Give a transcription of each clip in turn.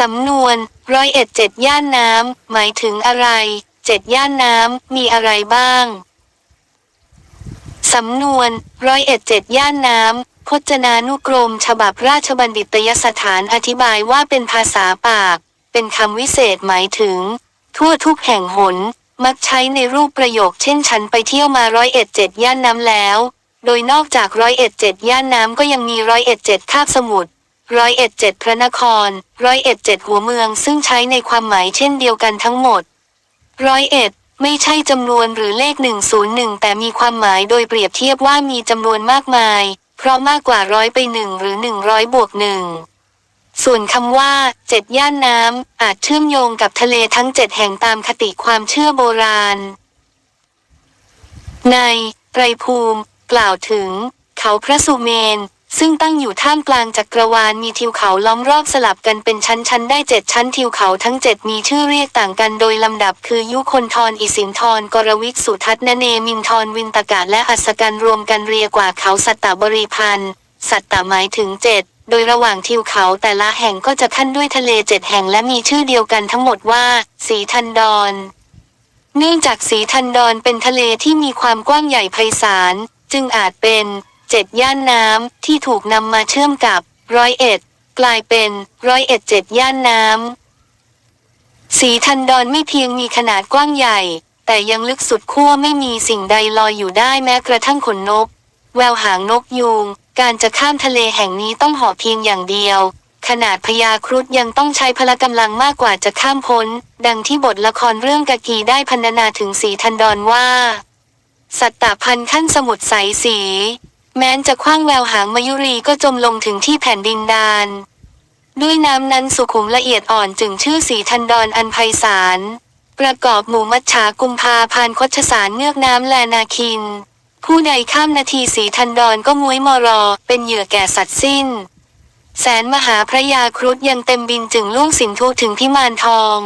สำนวนร้อยเอ็ดเจ็ดย่านน้ำหมายถึงอะไรเจ็ดย่านน้ำมีอะไรบ้าง สำนวนร้อยเอ็ดเจ็ดย่านน้ำพจนานุกรม ฉบับราชบัณฑิตยสถานอธิบายว่าเป็นภาษาปาก เป็นคำวิเศษหมายถึง ทั่วทุกแห่งหน มักใช้ในรูปประโยคเช่นฉันไปเที่ยวมาร้อยเอ็ดเจ็ดย่านน้ำแล้ว โดยนอกจากร้อยเอ็ดเจ็ดย่านน้ำก็ยังมีร้อยเอ็ดเจ็ดคาบสมุทร ร้อยเอ็ดเจ็ดพระนคร ร้อยเอ็ดเจ็ดหัวเมืองซึ่งใช้ในความหมายเช่นเดียวกันทั้งหมด ร้อยเอ็ดไม่ใช่จำนวนหรือเลข 101 แต่มีความหมายโดยเปรียบเทียบว่ามีจำนวนมากมาย เพราะมากกว่าร้อยไปหนึ่งหรือ 100 บวกหนึ่งส่วนคำว่าเจ็ดย่านน้ำอาจเชื่อมโยงกับทะเลทั้งเจ็ดแห่งตามคติความเชื่อโบราณ ในไตรภูมิ กล่าวถึง เขาพระสุเมน ซึ่งตั้งอยู่ท่ามกลางจักรวาลมีทิวเขาล้อมรอบสลับกันเป็นชั้นๆ ได้เจ็ดชั้นทิวเขาทั้งเจ็ดมีชื่อเรียกต่างกันโดยลำดับคือยุคนทรอิสินทรกรวิกสุทัศนเนมินทรวินตกะและอัศกันรวมกันเรียกว่าเขาสัตตบริพันธ์สัตตหมายถึงเจ็ดโดยระหว่างทิวเขาแต่ละแห่งก็จะขั้นด้วยทะเลเจ็ดแห่งและมีชื่อเดียวกันทั้งหมดว่า สีทันดอนเนื่องจากสีทันดอนเป็นทะเลที่มีความกว้างใหญ่ไพศาลจึงอาจเป็น เจ็ดย่านน้ำที่ถูกนำมาเชื่อมกับร้อยเอ็ดกลายเป็นร้อยเอ็ดเจ็ดย่านน้ำสีทันดอนไม่เพียงมีขนาดกว้างใหญ่ แต่ยังลึกสุดขั้วไม่มีสิ่งใดลอยอยู่ได้แม้กระทั่งขนนก แววหางนกยูง การจะข้ามทะเลแห่งนี้ต้องหาะเพียงอย่างเดียว ขนาดพญาครุฑยังต้องใช้พละกำลังมากกว่าจะข้ามพ้น ดังที่บทละครเรื่องกากีได้พรรณนาถึงสีทันดอนว่า สัตตพันธ์ขั้นสมุทรใสสี แม้นจะคว้างแววหางมายุรีก็จมลงถึงที่แผ่นดินดาน ด้วยน้ำนั้นสุขุมละเอียดอ่อนจึงชื่อสีทันดอนอันไพศาล ประกอบหมู่มัจฉากุมภาพานคชสารเงือกน้ำแลนาคิน ผู้ใดข้ามนาทีสีทันดอนก็งวยมอรอ เป็นเหยื่อแก่สัตว์สิ้น แสนมหาพระยาครุฑยังเต็มบินจึงล่วงสินทุถึงพิมานทอง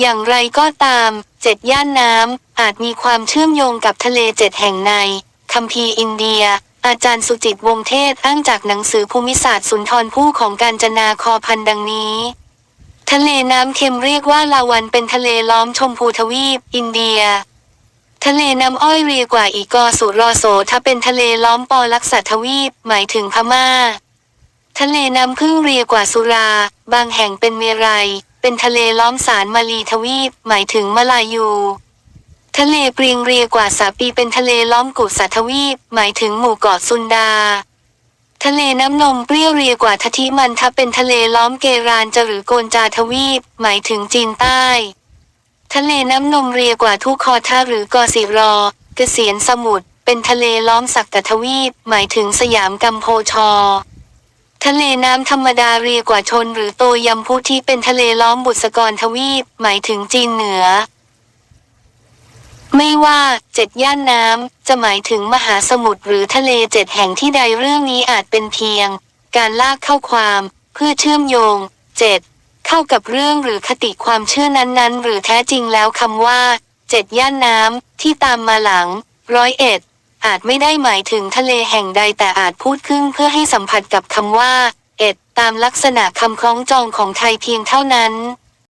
อย่างไรก็ตาม เจ็ดย่านน้ำอาจมีความเชื่อมโยงกับทะเลเจ็ดแห่งใน คัมภีอินเดีย อาจารย์สุจิตวงเทศอ้างจากหนังสือภูมิศาสตร์สุนทรภู่ของการจนาคอพันดังนี้ ทะเลน้ำเค็มเรียกว่าลาวันเป็นทะเลล้อมชมพูทวีป อินเดีย ทะเลน้ำอ้อยเรียกว่าอีกอสุรอโสถ้าเป็นทะเลล้อมปอลักษทวีป หมายถึงพม่า ทะเลน้ำพึ่งเรียกว่าสุรา บางแห่งเป็นเมรัยเป็นทะเลล้อมสารมาลีทวีป หมายถึงมาลายู ทะเลเปรียงเรียกว่าสาปีเป็นทะเลล้อมกุสาทวีป หมายถึงหมู่เกาะซุนดา ทะเลน้ำนมเปรี้ยวเรียกว่าทัทิมันทับเป็นทะเลล้อมเกรานจะหรือโกนจาทวีป หมายถึงจีนใต้ ทะเลน้ำนมเรียกว่าทุกคอท่าหรือกอสิรอ เกษียนสมุทรเป็นทะเลล้อมสักกะทวีป หมายถึงสยามกัมโพชอทะเลน้ำธรรมดาเรียกว่าชนหรือโตยำพุที่เป็นทะเลล้อมบุษกรทวีป หมายถึงจีนเหนือ ไม่ว่าเจ็ดย่านน้ำจะหมายถึงมหาสมุทรหรือทะเลเจ็ดแห่งที่ใดเรื่องนี้อาจเป็นเพียง การลากเข้าความ เพื่อเชื่อมโยงเจ็ดเข้ากับเรื่องหรือคติความเชื่อนั้นๆ หรือแท้จริงแล้วคำว่าเจ็ดย่านน้ำที่ตามมาหลังร้อยเอ็ดอาจไม่ได้หมายถึงทะเลแห่งใดแต่อาจพูดขึ้นเพื่อให้สัมผัสกับคำว่า เอ็ดตามลักษณะคำคล้องจองของไทยเพียงเท่านั้น